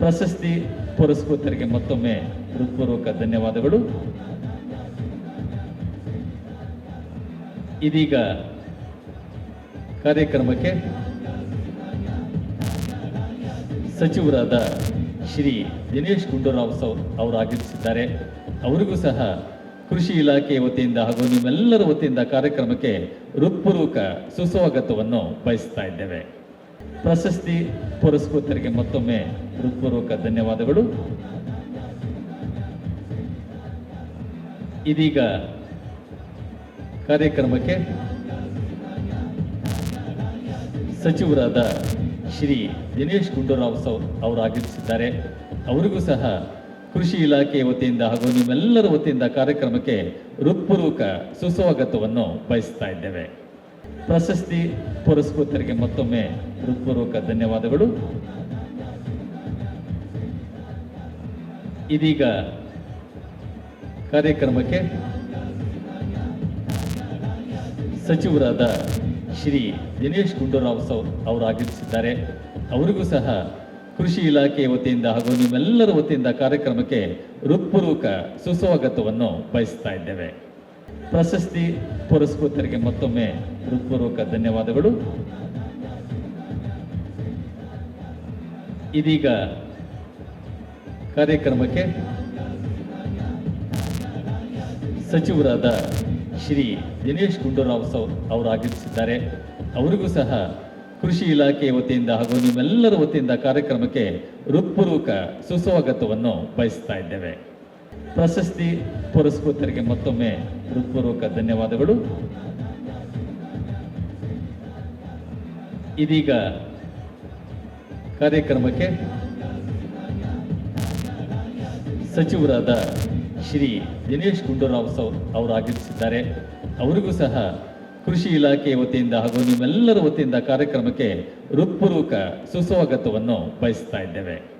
ಪ್ರಶಸ್ತಿ ಪುರಸ್ಕೃತರಿಗೆ ಮತ್ತೊಮ್ಮೆ ಹೃತ್ಪೂರ್ವಕ ಧನ್ಯವಾದಗಳು. ಇದೀಗ ಕಾರ್ಯಕ್ರಮಕ್ಕೆ ಸಚಿವರಾದ ಶ್ರೀ ದಿನೇಶ್ ಗುಂಡೂರಾವ್ ಅವರು ಆಗಮಿಸಿದ್ದಾರೆ ಅವರಿಗೂ ಸಹ ಕೃಷಿ ಇಲಾಖೆಯ ವತಿಯಿಂದ ಹಾಗೂ ನಿಮ್ಮೆಲ್ಲರ ವತಿಯಿಂದ ಕಾರ್ಯಕ್ರಮಕ್ಕೆ ಹೃತ್ಪೂರ್ವಕ ಸುಸ್ವಾಗತವನ್ನು ಬಯಸ್ತಾ ಇದ್ದೇವೆ. ಪ್ರಶಸ್ತಿ ಪುರಸ್ಕೃತರಿಗೆ ಮತ್ತೊಮ್ಮೆ ಹೃತ್ಪೂರ್ವಕ ಧನ್ಯವಾದಗಳು. ಇದೀಗ ಕಾರ್ಯಕ್ರಮಕ್ಕೆ ಸಚಿವರಾದ ಶ್ರೀ ದಿನೇಶ್ ಗುಂಡೂರಾವ್ ಸೌ ಅವರು ಆಗಮಿಸಿದ್ದಾರೆ ಅವರಿಗೂ ಸಹ ಕೃಷಿ ಇಲಾಖೆ ವತಿಯಿಂದ ಹಾಗೂ ನಿಮ್ಮೆಲ್ಲರ ವತಿಯಿಂದ ಕಾರ್ಯಕ್ರಮಕ್ಕೆ ಹೃತ್ಪೂರ್ವಕ ಸುಸ್ವಾಗತವನ್ನು ಬಯಸ್ತಾ ಇದ್ದೇವೆ. ಪ್ರಶಸ್ತಿ ಪುರಸ್ಕೃತರಿಗೆ ಮತ್ತೊಮ್ಮೆ ಹೃತ್ಪೂರ್ವಕ ಧನ್ಯವಾದಗಳು. ಇದೀಗ ಕಾರ್ಯಕ್ರಮಕ್ಕೆ ಸಚಿವರಾದ ಶ್ರೀ ದಿನೇಶ್ ಗುಂಡೂರಾವ್ ಸೌ ಅವರು ಆಗಮಿಸಿದ್ದಾರೆ ಅವರಿಗೂ ಸಹ ಕೃಷಿ ಇಲಾಖೆ ವತಿಯಿಂದ ಹಾಗೂ ನಿಮ್ಮೆಲ್ಲರ ವತಿಯಿಂದ ಕಾರ್ಯಕ್ರಮಕ್ಕೆ ಹೃತ್ಪೂರ್ವಕ ಸುಸ್ವಾಗತವನ್ನು ಬಯಸ್ತಾ ಇದ್ದೇವೆ. ಪ್ರಶಸ್ತಿ ಪುರಸ್ಕೃತರಿಗೆ ಮತ್ತೊಮ್ಮೆ ಹೃತ್ಪೂರ್ವಕ ಧನ್ಯವಾದಗಳು. ಇದೀಗ ಕಾರ್ಯಕ್ರಮಕ್ಕೆ ಸಚಿವರಾದ ಶ್ರೀ ದಿನೇಶ್ ಗುಂಡೂರಾವ್ ಸೌ ಅವರು ಆಗಮಿಸಿದ್ದಾರೆ ಅವರಿಗೂ ಸಹ ಕೃಷಿ ಇಲಾಖೆಯ ವತಿಯಿಂದ ಹಾಗೂ ನಿಮ್ಮೆಲ್ಲರ ವತಿಯಿಂದ ಕಾರ್ಯಕ್ರಮಕ್ಕೆ ಹೃತ್ಪೂರ್ವಕ ಸುಸ್ವಾಗತವನ್ನು ಬಯಸ್ತಾ ಇದ್ದೇವೆ. ಪ್ರಶಸ್ತಿ ಪುರಸ್ಕೃತರಿಗೆ ಮತ್ತೊಮ್ಮೆ ಹೃತ್ಪೂರ್ವಕ ಧನ್ಯವಾದಗಳು. ಇದೀಗ ಕಾರ್ಯಕ್ರಮಕ್ಕೆ ಸಚಿವರಾದ ಶ್ರೀ ದಿನೇಶ್ ಗುಂಡೂರಾವ್ ಅವರು ಆಗಮಿಸಿದ್ದಾರೆ. ಅವರಿಗೂ ಸಹ ಕೃಷಿ ಇಲಾಖೆ ವತಿಯಿಂದ ಹಾಗೂ ನಿಮ್ಮೆಲ್ಲರ ವತಿಯಿಂದ ಕಾರ್ಯಕ್ರಮಕ್ಕೆ ಹೃತ್ಪೂರ್ವಕ ಸುಸ್ವಾಗತವನ್ನು ಬಯಸ್ತಾ ಇದ್ದೇವೆ.